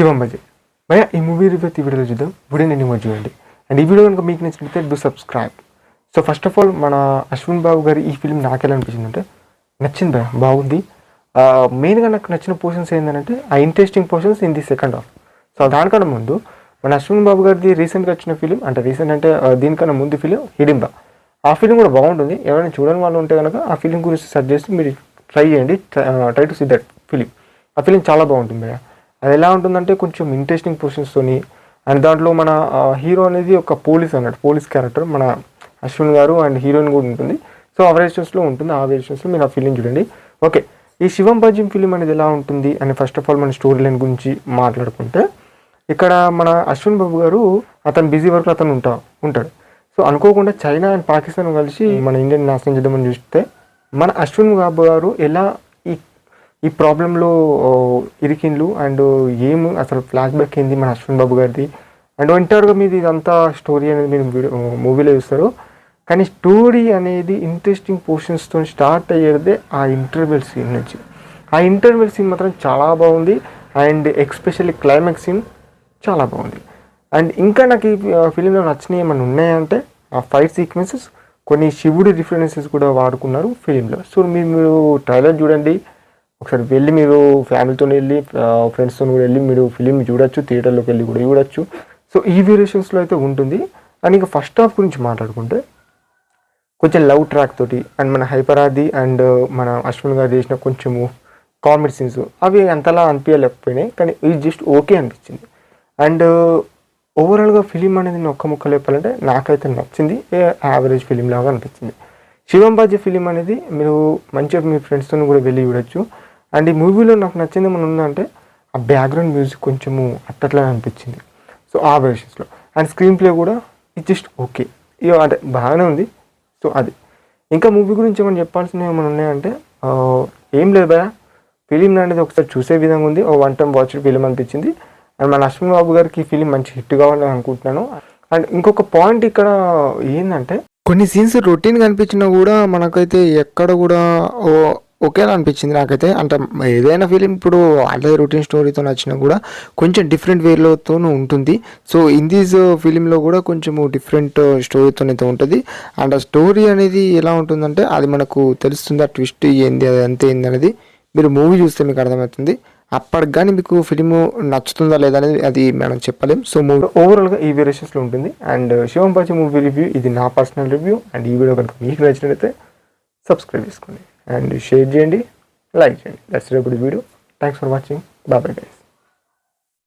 శివం బజే భయ ఈ movie review ఈ వీడియోలో చూద్దాం. వీడియో నేను ఇమోజ్ చూడండి. అండ్ ఈ వీడియో కనుక మీకు నచ్చినట్లయితే do subscribe so first of all మన అశ్విన్ బాబు గారి ఈ ఫిల్మ్ నాకు ఎలా అనిపించింది అంటే నచ్చింది భయ బాగుంది. మెయిన్గా నాకు నచ్చిన పోర్షన్స్ ఏంటంటే ఆ interesting portions in the second half so దానికన్నా ముందు మన అశ్విన్ బాబు గారిది రీసెంట్గా వచ్చిన ఫిలిం అంటే రీసెంట్ అంటే దీనికన్నా ముందు ఫిలిం హిడింబ. ఆ ఫిలిం కూడా బాగుంటుంది. ఎవరైనా చూడని వాళ్ళు ఉంటే కనుక ఆ ఫిలిం గురించి సెర్చ్ చేసి మీరు ట్రై చేయండి. Try to see that film ఆ ఫిలిం చాలా బాగుంటుంది భయ్యా అది ఎలా ఉంటుందంటే కొంచెం ఇంట్రెస్టింగ్ పొజిషన్స్తోని అండ్ దాంట్లో మన హీరో అనేది ఒక పోలీస్ అన్నట్టు పోలీస్ క్యారెక్టర్. మన అశ్విన్ గారు అండ్ హీరోయిన్ కూడా ఉంటుంది. సో ఆ వేరియేషన్స్లో ఉంటుంది ఆ వేరియేషన్స్లో మీరు ఆ ఫిలిం చూడండి. ఓకే ఈ శివం భజ్యం ఫిలిం అనేది ఎలా ఉంటుంది? అని ఫస్ట్ ఆఫ్ ఆల్ మన స్టోరీ లైన్ గురించి మాట్లాడుకుంటే ఇక్కడ మన అశ్విన్ బాబు గారు అతను బిజీ వర్క్లో అతను ఉంటా ఉంటాడు. సో అనుకోకుండా చైనా అండ్ పాకిస్తాన్ కలిసి మన ఇండియన్ నాశనం చేద్దామని చూస్తే మన అశ్విన్ బాబు గారు ఎలా ఈ ప్రాబ్లంలో ఇరికిండ్లు అండ్ ఏం అసలు ఫ్లాష్ బ్యాక్ ఏంది మన అశ్విన్ బాబు గారిది? అండ్ ఒంటరిగా మీది ఇదంతా స్టోరీ అనేది మీరు వీడియో మూవీలో చూస్తారు. కానీ స్టోరీ అనేది ఇంట్రెస్టింగ్ పోర్షన్స్తో స్టార్ట్ అయ్యేదే ఆ ఇంటర్వెల్ సీన్ నుంచి. ఆ ఇంటర్వెల్ సీన్ మాత్రం చాలా బాగుంది. అండ్ ఎక్స్పెషల్లీ క్లైమాక్స్ సీన్ చాలా బాగుంది. అండ్ ఇంకా నాకు ఈ ఫిలింలో నచ్చినవి ఏమైనా ఉన్నాయంటే ఆ ఫైట్ సీక్వెన్సెస్ కొన్ని శివుడి రిఫరెన్సెస్ కూడా వాడుకున్నారు ఫిలింలో సో మీరు మీరు ట్రైలర్ చూడండి. ఒకసారి వెళ్ళి మీరు ఫ్యామిలీతో వెళ్ళి ఫ్రెండ్స్తో కూడా వెళ్ళి మీరు ఫిలిం చూడొచ్చు థియేటర్లోకి వెళ్ళి కూడా చూడొచ్చు. సో ఈ వేరియేషన్స్లో అయితే ఉంటుంది. అండ్ ఇంకా ఫస్ట్ హాఫ్ గురించి మాట్లాడుకుంటే కొంచెం లవ్ ట్రాక్ తోటి అండ్ మన హైపరాది అండ్ మన అశ్విన్ గారు చేసిన కొంచెము కామెడీ సీన్స్ అవి అంతలా అనిపించలేకపోయినాయి. కానీ ఇది జస్ట్ ఓకే అనిపించింది. అండ్ ఓవరాల్గా ఫిలిం అనేది నేను ఒక్క ముక్క చెప్పాలంటే నాకైతే నచ్చింది. యావరేజ్ ఫిలిం లాగా అనిపించింది. శివం బాజీ ఫిలిం అనేది మీరు మంచిగా మీ ఫ్రెండ్స్తో కూడా వెళ్ళి చూడొచ్చు. అండ్ ఈ మూవీలో నాకు నచ్చింది ఏమైనా ఉందంటే ఆ బ్యాక్గ్రౌండ్ మ్యూజిక్ కొంచెము అట్టట్లా అనిపించింది. సో ఆ వెర్షన్స్లో అండ్ స్క్రీన్ ప్లే కూడా ఇట్ జస్ట్ ఓకే ఇక అంటే బాగానే ఉంది. సో అది. ఇంకా మూవీ గురించి ఏమైనా చెప్పాల్సినవి ఏమైనా ఉన్నాయంటే ఏం లేదు భయ ఫిలిం అనేది ఒకసారి చూసే విధంగా ఉంది. ఓ వన్ టైం వాచ్ ఫిలిం అనిపించింది. అండ్ మన అశ్విన్ బాబు గారికి ఫిలిం మంచి హిట్ కావాలని అనుకుంటున్నాను. అండ్ ఇంకొక పాయింట్ ఇక్కడ ఏంటంటే కొన్ని సీన్స్ రొటీన్గా అనిపించినా కూడా మనకైతే ఎక్కడ కూడా ఓ ఓకేలా అనిపించింది నాకైతే. అంటే ఏదైనా ఫిలిం ఇప్పుడు అదే రొటీన్ స్టోరీతో నచ్చినా కూడా కొంచెం డిఫరెంట్ వేలోతో ఉంటుంది. సో ఇన్ దీస్ ఫిలింలో కూడా కొంచెము డిఫరెంట్ స్టోరీతో అయితే ఉంటుంది. అండ్ ఆ స్టోరీ అనేది ఎలా ఉంటుందంటే అది మనకు తెలుస్తుంది ఆ ట్విస్ట్ ఏంది అది అంతే ఏంది అనేది మీరు మూవీ చూస్తే మీకు అర్థమవుతుంది. అప్పటికి కానీ మీకు ఫిలిం నచ్చుతుందా లేదా అనేది అది మనం చెప్పలేం. సో మూవీ ఓవరాల్గా ఈ వేరియేషన్స్లో ఉంటుంది. అండ్ శివం పాచి మూవీ రివ్యూ ఇది నా పర్సనల్ రివ్యూ. అండ్ ఈ వీడియో కనుక మీకు నచ్చినట్లయితే సబ్స్క్రైబ్ చేసుకోండి. అండ్ షేర్ చేయండి లైక్ చేయండి. That's good video thanks for watching బాబాయ్ గైస్